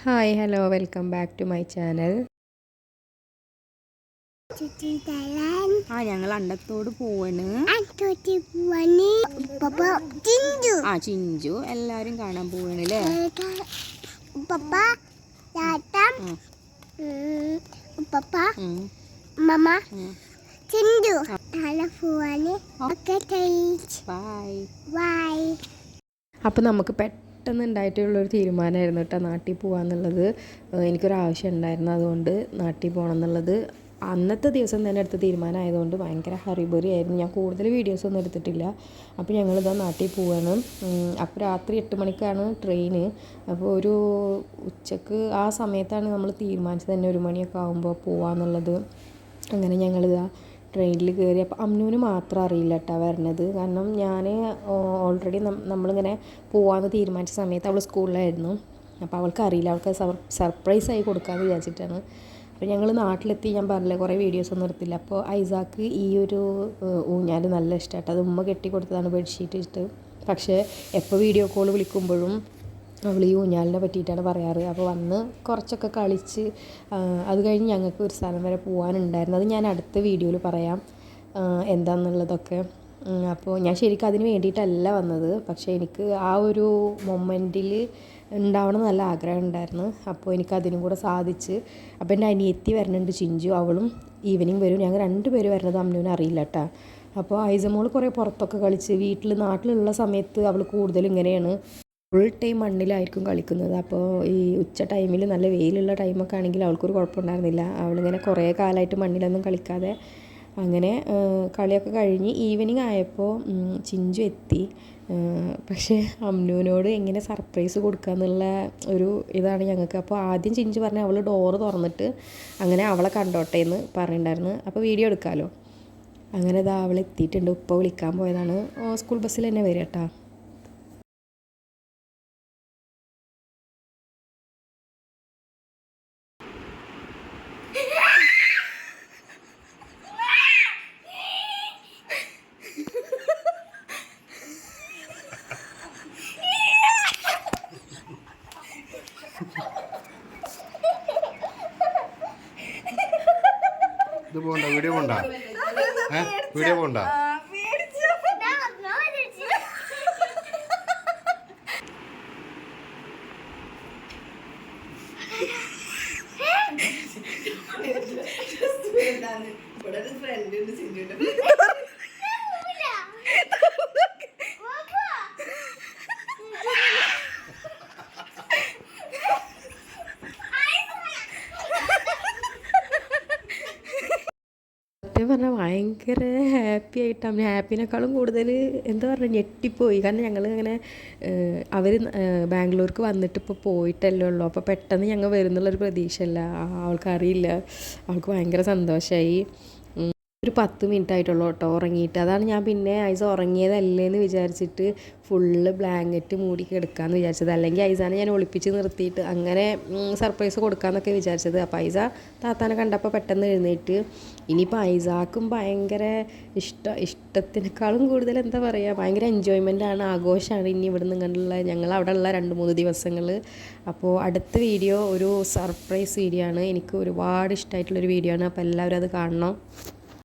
Hi hello welcome back to my channel ആ ഞങ്ങൾ അണ്ടത്തോട് പോവാണ്. ആ ചിഞ്ചു. എല്ലാവരും കാണാൻ പോവാണ് അല്ലേ പപ്പ ചാട്ടം ഉം. പപ്പ മമ്മ ചിഞ്ചു. തല പോവാന് ഒക്കെ ബൈ ബൈ അപ്പോൾ നമുക്ക് പെട്ടെന്ന് ഉണ്ടായിട്ടുള്ളൊരു തീരുമാനമായിരുന്നു കേട്ടോ നാട്ടിൽ പോകാന്നുള്ളത് എനിക്കൊരു ആവശ്യം ഉണ്ടായിരുന്നു അതുകൊണ്ട് നാട്ടിൽ പോകണം എന്നുള്ളത്. അന്നത്തെ ദിവസം തന്നെ എടുത്ത തീരുമാനമായതുകൊണ്ട് ഭയങ്കര ഹറിബറി ആയിരുന്നു ഞാൻ കൂടുതൽ വീഡിയോസ് ഒന്നും എടുത്തിട്ടില്ല. അപ്പോൾ ഞങ്ങളിതാ നാട്ടിൽ പോവാണ്. അപ്പോൾ രാത്രി എട്ട് മണിക്കാണ് ട്രെയിന്. അപ്പോൾ ഒരു ഉച്ചയ്ക്ക് ആ സമയത്താണ് നമ്മൾ തീരുമാനിച്ചത് തന്നെ ഒരു മണിയൊക്കെ ആകുമ്പോൾ പോവാന്നുള്ളത്. അങ്ങനെ ഞങ്ങളിതാ ട്രെയിനിൽ കയറി അപ്പോൾ അമ്മുവിന് മാത്രം അറിയില്ല കേട്ടോ വരണത്. കാരണം ഞാൻ ഓൾറെഡി നമ്മളിങ്ങനെ പോവാമെന്ന് തീരുമാനിച്ച സമയത്ത് അവൾ സ്കൂളിലായിരുന്നു. അപ്പോൾ അവൾക്ക് അറിയില്ല. അവൾക്ക് സർപ്രൈസ് ആയി കൊടുക്കാമെന്ന് വിചാരിച്ചിട്ടാണ്. അപ്പോൾ ഞങ്ങൾ നാട്ടിലെത്തി. ഞാൻ പറഞ്ഞില്ല കുറേ വീഡിയോസ് ഒന്നും എടുത്തില്ല. അപ്പോൾ ഐസാക്ക് ഈ ഒരു ഊഞ്ഞാൽ നല്ല ഇഷ്ടമായിട്ട് അത് ഉമ്മ കെട്ടി കൊടുത്തതാണ് ബെഡ്ഷീറ്റ് ഇട്ട് പക്ഷേ എപ്പോൾ വീഡിയോ കോൾ വിളിക്കുമ്പോഴും അവൾ ഈ ഊഞ്ഞാലിനെ പറ്റിയിട്ടാണ് പറയാറ്. അപ്പോൾ വന്ന് കുറച്ചൊക്കെ കളിച്ച് അത് കഴിഞ്ഞ് ഞങ്ങൾക്ക് ഒരു സ്ഥലം വരെ പോകാനുണ്ടായിരുന്നു അത് ഞാൻ അടുത്ത വീഡിയോയിൽ പറയാം എന്താണെന്നുള്ളതൊക്കെ അപ്പോൾ ഞാൻ ശരിക്കും അതിന് വേണ്ടിയിട്ടല്ല വന്നത്. പക്ഷേ എനിക്ക് ആ ഒരു മൊമെന്റിൽ ഉണ്ടാവണം നല്ല ആഗ്രഹം ഉണ്ടായിരുന്നു. അപ്പോൾ എനിക്ക് അതിനും കൂടെ സാധിച്ച്. അപ്പോൾ എന്റെ അനിയത്തി വരുന്നുണ്ട് ചിഞ്ചു. അവളും ഈവനിങ് വരും. ഞങ്ങൾ രണ്ടുപേരും വരുന്നത് അമ്നുവിന് അറിയില്ല കേട്ടോ അപ്പോൾ ഐസമോൾ കുറേ പുറത്തൊക്കെ കളിച്ച് വീട്ടിൽ നാട്ടിലുള്ള സമയത്ത് അവൾ കൂടുതൽ ഇങ്ങനെയാണ്. ഫുൾ ടൈം മണ്ണിലായിരിക്കും കളിക്കുന്നത്. അപ്പോൾ ഈ ഉച്ച ടൈമിൽ നല്ല വെയിലുള്ള ടൈമൊക്കെ ആണെങ്കിൽ അവൾക്കൊരു കുഴപ്പമുണ്ടായിരുന്നില്ല. അവളിങ്ങനെ കുറേ കാലമായിട്ട് മണ്ണിലൊന്നും കളിക്കാതെ അങ്ങനെ കളിയൊക്കെ കഴിഞ്ഞ് ഈവനിങ് ആയപ്പോൾ ചിഞ്ചു എത്തി. പക്ഷേ അമ്നുവിനോട് എങ്ങനെ സർപ്രൈസ് കൊടുക്കുക എന്നുള്ള ഒരു ഇതാണ് ഞങ്ങൾക്ക്. അപ്പോൾ ആദ്യം ചിഞ്ചു പറഞ്ഞാൽ അവൾ ഡോറ് തുറന്നിട്ട് അങ്ങനെ അവളെ കണ്ടോട്ടെ എന്ന് പറഞ്ഞിട്ടുണ്ടായിരുന്നു. അപ്പോൾ വീഡിയോ എടുക്കാമല്ലോ അങ്ങനെ ഇതാ അവൾ എത്തിയിട്ടുണ്ട് ഉപ്പ വിളിക്കാൻ പോയതാണ്. സ്കൂൾ ബസ്സിൽ തന്നെ വരിക കേട്ടോ ഇത് പോണ്ട വീഡിയോ പോണ്ട. ഏ വീഡിയോ പോണ്ട. സത്യം പറഞ്ഞാൽ ഭയങ്കര ഹാപ്പി ആയിട്ടാണ് ഹാപ്പിനേക്കാളും കൂടുതൽ എന്താ പറയുക ഞെട്ടിപ്പോയി. കാരണം ഞങ്ങൾ ഇങ്ങനെ അവർ ബാംഗ്ലൂർക്ക് വന്നിട്ട് ഇപ്പോൾ പോയിട്ടല്ലേ ഉള്ളൂ. അപ്പോൾ പെട്ടെന്ന് ഞങ്ങൾ വരുന്നുള്ളൊരു പ്രതീക്ഷയല്ല. ആൾക്കറിയില്ല. അവൾക്ക് ഭയങ്കര സന്തോഷമായി ഒരു പത്ത് മിനിറ്റ് ആയിട്ടുള്ളൂ കേട്ടോ ഉറങ്ങിയിട്ട്. അതാണ് ഞാൻ പിന്നെ ഐസ ഉറങ്ങിയതല്ലേന്ന് വിചാരിച്ചിട്ട് ഫുള്ള് ബ്ലാങ്കറ്റ് മൂടി കിടക്കാമെന്ന് വിചാരിച്ചത്. അല്ലെങ്കിൽ ഐസാനെ ഞാൻ ഒളിപ്പിച്ച് നിർത്തിയിട്ട് അങ്ങനെ സർപ്രൈസ് കൊടുക്കാമെന്നൊക്കെ വിചാരിച്ചത്. അപ്പോൾ ഐസ താത്താനെ കണ്ടപ്പോൾ പെട്ടെന്ന് എഴുന്നേറ്റ് ഇനിയിപ്പോൾ ഐസാക്കും ഭയങ്കര ഇഷ്ട ഇഷ്ടത്തിനേക്കാളും കൂടുതൽ എന്താ പറയുക ഭയങ്കര എൻജോയ്മെന്റ് ആണ് ആഘോഷമാണ് ഇനി ഇവിടെ നിന്ന് കണ്ടുള്ള ഞങ്ങൾ അവിടെ ഉള്ള രണ്ട് മൂന്ന് ദിവസങ്ങൾ അപ്പോൾ അടുത്ത വീഡിയോ ഒരു സർപ്രൈസ് വീഡിയോ ആണ്. എനിക്ക് ഒരുപാട് ഇഷ്ടമായിട്ടുള്ളൊരു വീഡിയോ ആണ്. അപ്പോൾ എല്ലാവരും അത് കാണണം.